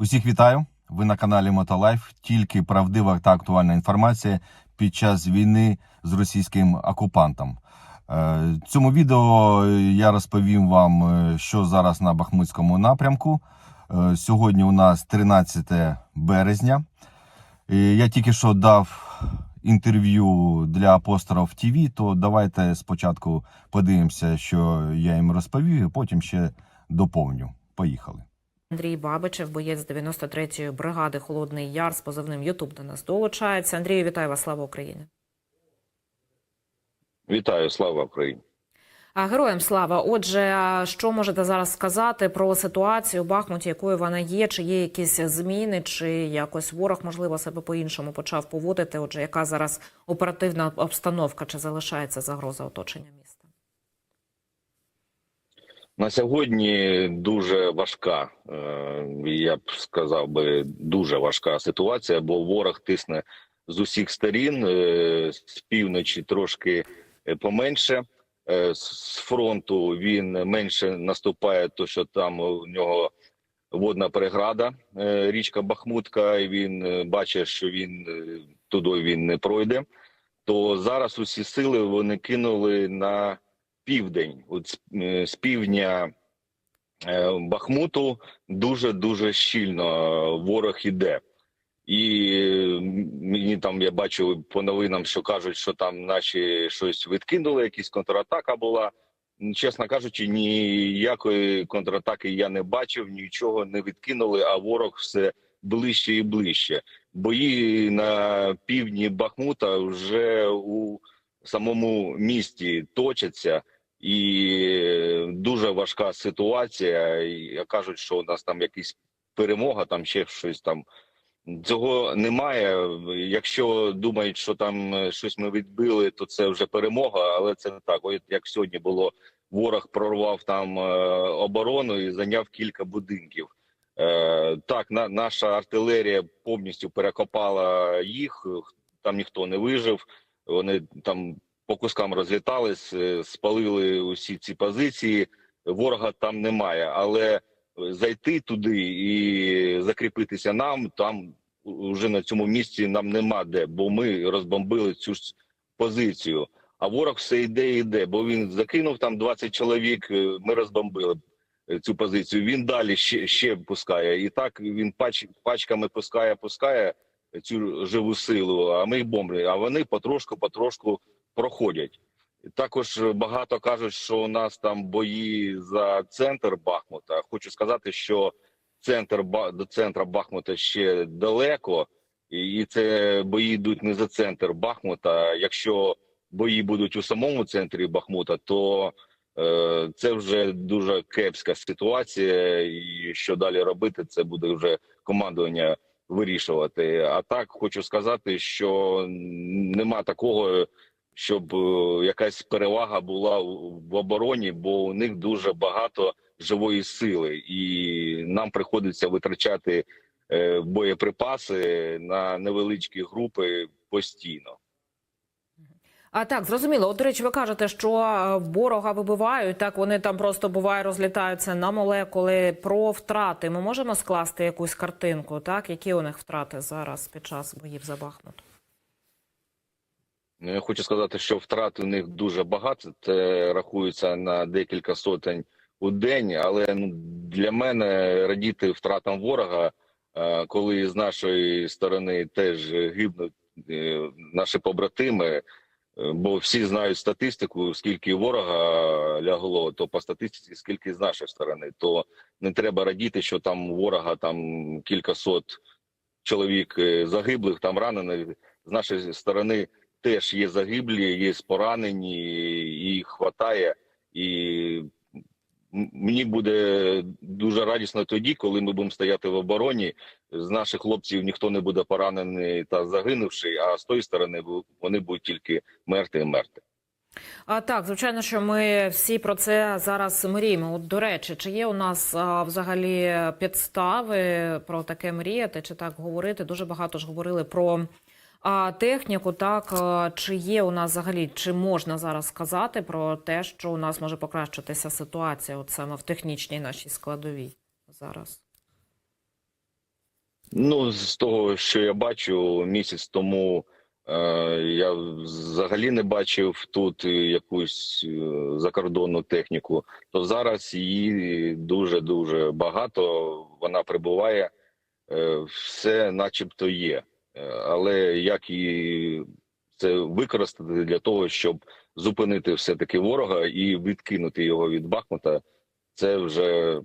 Усіх вітаю. Ви на каналі Мотолайф. Тільки правдива та актуальна інформація під час війни з російським окупантом. Е, В цьому відео я розповім вам, е, що зараз на Бахмутському напрямку. Е, Сьогодні у нас 13 березня. Я тільки що дав інтерв'ю для апостолів ТВ, то давайте спочатку подивимося, що я їм розповів, і потім ще доповню. Поїхали. Андрій Бабичев, боєць 93-ї бригади Холодний Яр з позивним Ютуб до нас долучається. Андрію, вітаю вас, слава Україні! Вітаю, слава Україні. А героям слава. Отже, що можете зараз сказати про ситуацію у Бахмуті, якою вона є? Чи є якісь зміни, чи якось ворог можливо себе по-іншому почав поводити? Отже, яка зараз оперативна обстановка? Чи залишається загроза оточення? На сьогодні дуже важка, е, я б сказав би, дуже важка ситуація, бо ворог тисне з усіх сторін, е, з півночі трошки е, поменше. З фронту він менше наступає, то що там у нього водна переграда, річка Бахмутка, і він бачить, що він туди він не пройде. То зараз усі сили вони кинули на південь, от з, е, півдня е, Бахмуту дуже дуже щільно е, ворог іде. І мені там я бачу по новинам, що кажуть, що там наші щось відкинули, якась контратака була. Чесно кажучи, ніякої контратаки я не бачив, нічого не відкинули, а ворог все ближче і ближче. Бої на півдні Бахмута вже у самому місті точаться, і дуже важка ситуація. І кажуть, що у нас там якась перемога, там ще щось там. Цього немає. Якщо думають, що там е, щось ми відбили, то це вже перемога, але це не так. От як сьогодні було, ворог прорвав там е, оборону і зайняв кілька будинків. Е, так, на, наша артилерія повністю перекопала їх. Там ніхто не вижив. Вони там по кускам розлітались, е, спалили усі ці позиції. Ворога там немає, але зайти туди і закріпитися нам там вже на цьому місці нам нема де, бо ми розбомбили цю ж позицію. А ворог все йде і йде, бо він закинув там 20 чоловік. е, Ми розбомбили цю позицію. Він далі ще, ще пускає. І так він пач, пачками пускає, пускає цю живу силу. А ми їх бомблюємо. А вони потрошку, потрошку проходять. Також багато кажуть, що у нас там бої за центр Бахмута. Хочу сказати, що центр до центра Бахмута ще далеко, і це бої йдуть не за центр Бахмута. Якщо бої будуть у самому центрі Бахмута, то е, це вже дуже кепська ситуація. І що далі робити, це буде вже командування вирішувати. А так хочу сказати, що нема такого щоб е, якась перевага була в обороні, бо у них дуже багато живої сили, і нам приходиться витрачати е, боєприпаси на невеличкі групи постійно. А так, зрозуміло. От, до речі, ви кажете, що е, ворога вибивають, так вони там просто буває розлітаються на молекули. Про втрати ми можемо скласти якусь картинку, так? Які у них втрати зараз під час боїв за Бахмут? Ну, Я хочу сказати, що втрат у них дуже багато. Це рахується на декілька сотень у день. Але ну для мене радіти втратам ворога, е, коли з нашої сторони теж гибнуть е, наші побратими. е, Бо всі знають статистику, скільки ворога лягло, то по статистиці, скільки з нашої сторони, то не треба радіти, що там ворога там кілька сот чоловік загиблих, там ранених. З нашої сторони теж є загиблі, є поранені, їх хватає, і мені буде дуже радісно тоді, коли ми будемо стояти в обороні. З наших хлопців ніхто не буде поранений та загинувши, а з тої сторони вони будуть тільки мерти і мерти. А так, звичайно, що ми всі про це зараз мріємо. От до речі, чи є у нас а, взагалі підстави про таке мріяти, чи так говорити? Дуже багато ж говорили про техніку. Так чи є у нас взагалі, чи можна зараз сказати про те, що у нас може покращитися ситуація, от саме в технічній нашій складовій зараз? Ну, з того, що я бачу, місяць тому е, я взагалі не бачив тут якусь е, закордонну техніку. То зараз її дуже дуже багато. Вона прибуває, е, все, начебто, є. Е, Але як і це використати для того, щоб зупинити все таки ворога і відкинути його від Бахмута, це вже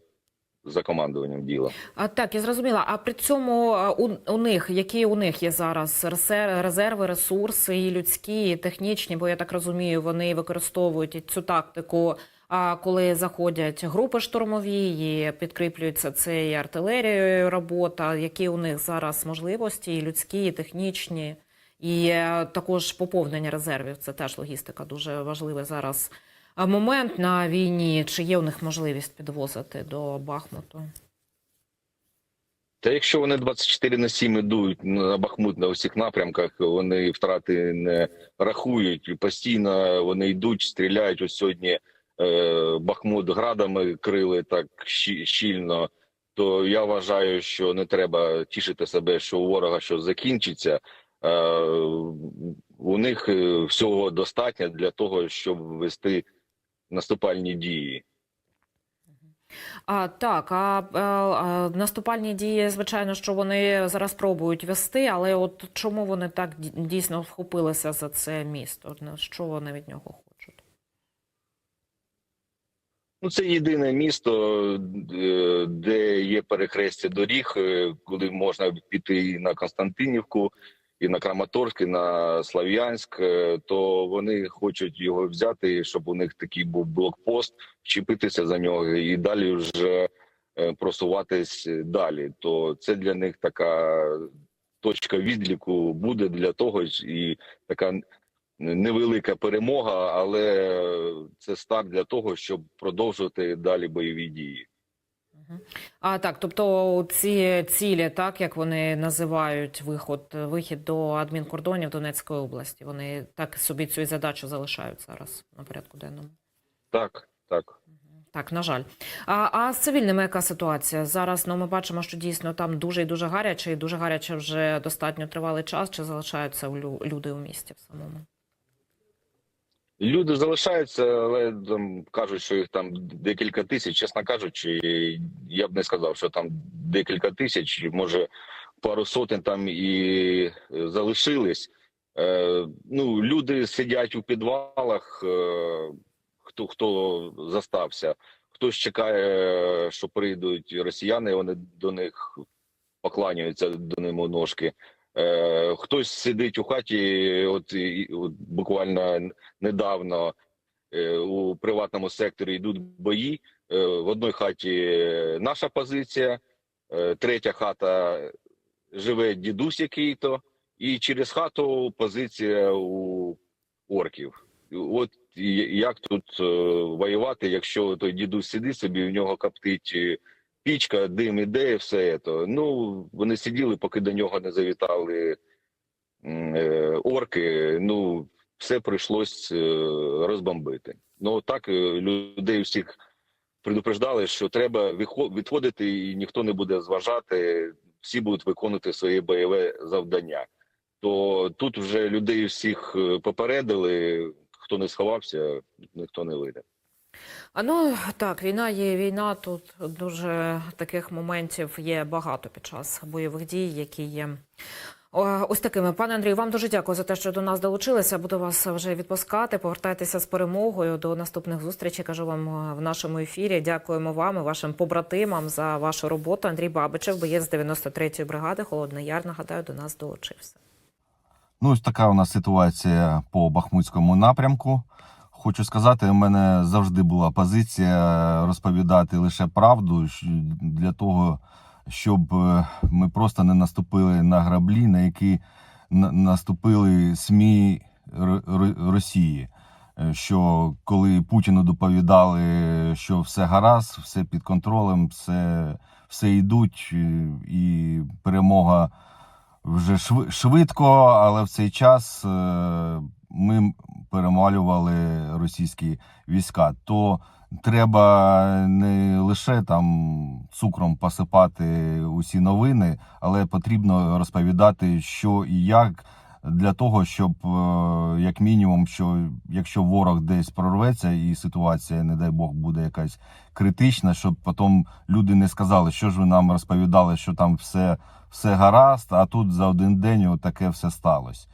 за командуванням діла. А так, я зрозуміла. А при цьому у, у них які у них є зараз резерви, ресурси, і людські, і технічні, бо я так розумію, вони використовують цю тактику. А коли заходять групи штурмові, і підкріплюється це артилерією робота, які у них зараз можливості, і людські, і технічні, і е, також поповнення резервів. Це теж логістика дуже важливий зараз момент на війні. Чи є у них можливість підвозити до Бахмуту? Та якщо вони 24 на 7 ідуть на Бахмут на усіх напрямках, вони втрати не рахують постійно вони йдуть, стріляють. Ось сьогодні Бахмут градами крили так щільно. То я вважаю, що не треба тішити себе, що у ворога що закінчиться. Е, у них е, всього достатньо для того, щоб вести наступальні дії. А так, а, а, наступальні дії, звичайно, що вони зараз пробують вести, але от чому вони так дійсно вхопилися за це місто? Що вони від нього хочуть? Ну, це єдине місто, е, де є перехрестя доріг, е, куди можна піти і на Константинівку, і на Краматорськ, і на Слав'янськ. е, То вони хочуть його взяти, щоб у них такий був блокпост, вчепитися за нього і далі вже просуватись далі. То це для них така точка відліку буде для того, і така невелика перемога, але це старт для того, щоб продовжувати далі бойові дії. А так, тобто ці цілі, так як вони називають виход, вихід до адмінкордонів Донецької області, вони так собі цю задачу залишають зараз на порядку денному. Так, так. Так, на жаль. А, а з цивільними яка ситуація? Зараз ну, ми бачимо, що дійсно там дуже і дуже гаряче, і дуже гаряче вже достатньо тривалий час. Чи залишаються лю- люди у місті в самому? Люди залишаються, але там кажуть, що їх там декілька тисяч. Чесно кажучи, я б не сказав, що там декілька тисяч, може пару сотень там і е, залишились. Е, ну, люди сидять у підвалах, е, хто хто застався, хтось чекає, що прийдуть росіяни, вони до них покланяються до ним у ножки. Е, хтось сидить у хаті, от, і- от буквально недавно е, у приватному секторі йдуть бої. Е, в одній хаті наша позиція, е, третя хата живе дідусь який-то, і через хату позиція у орків. От як тут е, воювати, якщо той дідусь сидить собі, в нього коптить е, пічка, дим іде, все це. Ну вони сиділи, поки до нього не завітали е, орки. Ну все прийшлось е, розбомбити. Ну так е, людей всіх предупреждали, що треба відходити, і ніхто не буде зважати. Всі будуть виконувати своє бойове завдання. То тут вже людей всіх е, попередили. Хто не сховався, ніхто не вийде. А ну так, війна є війна. Тут дуже таких моментів є багато під час бойових дій, які є. Ось такими, пане Андрію, вам дуже дякую за те, що до нас долучилися. Буду вас вже відпускати. Повертайтеся з перемогою. До наступних зустрічей. Кажу вам е, в нашому ефірі. Дякуємо вам і вашим побратимам за вашу роботу. Андрій Бабичев, боєць 93-ї бригади. Холодний Яр. Нагадаю, до нас долучився. Ну, ось така у нас ситуація по Бахмутському напрямку. Хочу сказати, у мене завжди була позиція розповідати лише правду для того, щоб е, ми просто не наступили на граблі, на які на- наступили СМІ Росії. Е, Що коли Путіну доповідали, що все гаразд, все під контролем, все, все йдуть, і перемога вже шви- швидко, але в цей час е, ми перемалювали російські війська. То треба не лише там цукром посипати усі новини, але потрібно розповідати, що і як. Для того, щоб е, як мінімум, що якщо ворог десь прорветься і ситуація, не дай Бог, буде якась критична, щоб потім люди не сказали, що ж ви нам розповідали, що там все, все гаразд, а тут за один день таке все сталося.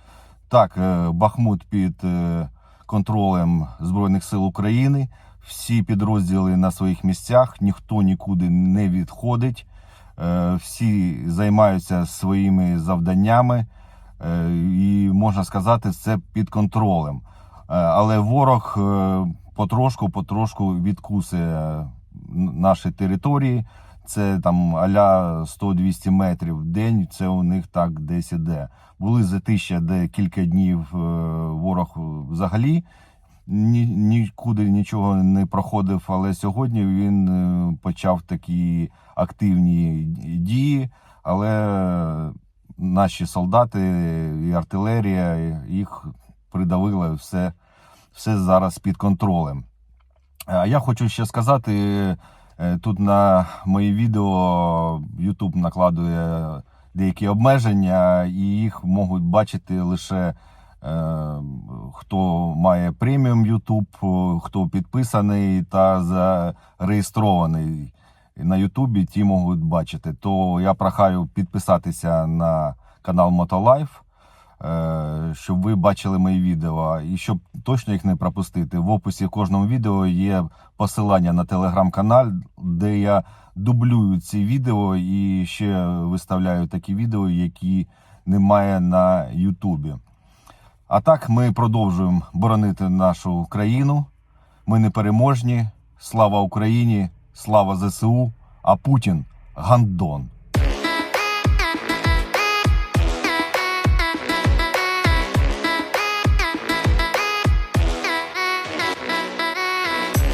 Так, е, Бахмут під е, контролем Збройних сил України. Всі підрозділи на своїх місцях, ніхто нікуди не відходить. Е, Всі займаються своїми завданнями, і можна сказати, це під контролем. Але ворог е, потрошку, потрошку відкусує наші території. Це там аля 100-200 метрів в день. Це у них так десь іде. Були затища, де кілька днів е, ворог взагалі ні, нікуди нічого не проходив. Але сьогодні він е, почав такі активні дії. Але наші солдати і артилерія їх придавили все, все зараз під контролем. А я хочу ще сказати, тут на мої відео YouTube накладує деякі обмеження, і їх можуть бачити лише е, хто має преміум YouTube, хто підписаний та зареєстрований на Ютубі, ті можуть бачити. То я прохаю підписатися на канал Мотолайф, е, щоб ви бачили мої відео. І щоб точно їх не пропустити, в описі кожного відео є посилання на телеграм-канал, де я дублюю ці відео і ще виставляю такі відео, які немає на Ютубі. А так ми продовжуємо боронити нашу країну. Ми непереможні. Слава Україні, слава ЗСУ, а Путін гандон.